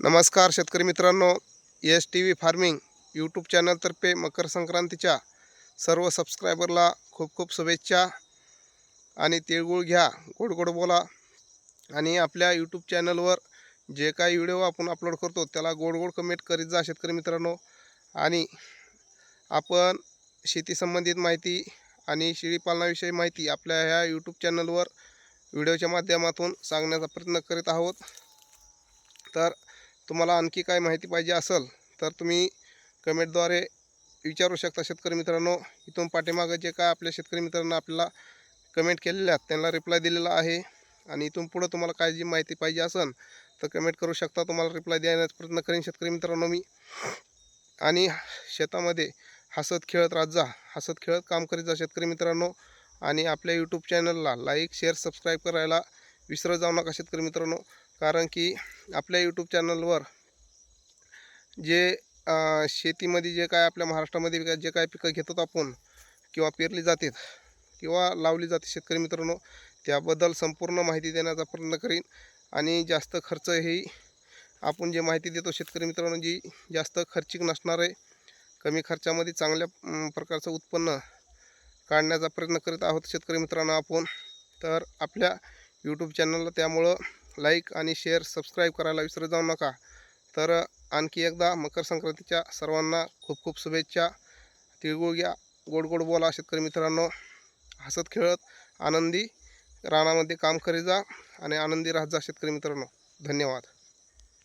नमस्कार शेतकरी मित्रांनो S T V farming YouTube चॅनलतर्फे मकर संक्रांतीच्या सर्व सबस्क्रायबरला खूप खूप शुभेच्छा आणि तिळगुळ घ्या गोड गोड बोला. आणि आपल्या यूट्यूब चॅनलवर जे काही व्हिडिओ आपण अपलोड करतो त्याला गोड गोड कमेंट करीत जा शेतकरी मित्रांनो. आणि आपण शेती संबंधित माहिती आणि शेळीपालनाविषयी माहिती आपल्या ह्या यूट्यूब चॅनलवर व्हिडिओच्या माध्यमातून सांगण्याचा प्रयत्न करीत आहोत. तर तुम्हाला आणखी काय माहिती पाहिजे असेल तर तुम्ही कमेंटद्वारे विचारू शकता. शेतकरी मित्रांनो इथून पाठीमागं जे काय आपल्या शेतकरी मित्रांनो आपल्याला कमेंट केलेल्या आहेत त्यांना रिप्लाय दिलेला आहे. आणि इथून पुढं तुम्हाला काय जी माहिती पाहिजे असेल तर कमेंट करू शकता. तुम्हाला रिप्लाय द्यायचा प्रयत्न करेन शेतकरी मित्रांनो मी. आणि शेतामध्ये हसत खेळत राहत जा हसत खेळत काम करीत जा शेतकरी मित्रांनो. आणि आपल्या यूट्यूब चॅनलला लाईक शेअर सबस्क्राईब करायला विसरत जाऊ नका शेतकरी मित्रांनो. कारण की आपल्या यूट्यूब चॅनलवर जे शेतीमध्ये जे काय आपल्या महाराष्ट्रामध्ये जे काय पिकं घेतात आपण किंवा पेरली जातात किंवा लावली जाते शेतकरी मित्रांनो त्याबद्दल संपूर्ण माहिती देण्याचा प्रयत्न करीन. आणि जास्त खर्च हे आपण जे माहिती देतो शेतकरी मित्रांनो जी जास्त खर्चिक नसणार आहे कमी खर्चामध्ये चांगल्या प्रकारचं उत्पन्न काढण्याचा प्रयत्न करीत आहोत शेतकरी मित्रांनो आपण. तर आपल्या यूट्यूब चॅनलला त्यामुळं लाईक आणि शेअर सबस्क्राईब करायला विसरत जाऊ नका. तर आणखी एकदा मकर संक्रांतीच्या सर्वांना खूप खूप शुभेच्छा. तिळगुळ घ्या. गोड गोड बोला शेतकरी मित्रांनो. हसत खेळत आनंदी रानामध्ये काम करीत जा आणि आनंदी राहत जा शेतकरी मित्रांनो. धन्यवाद.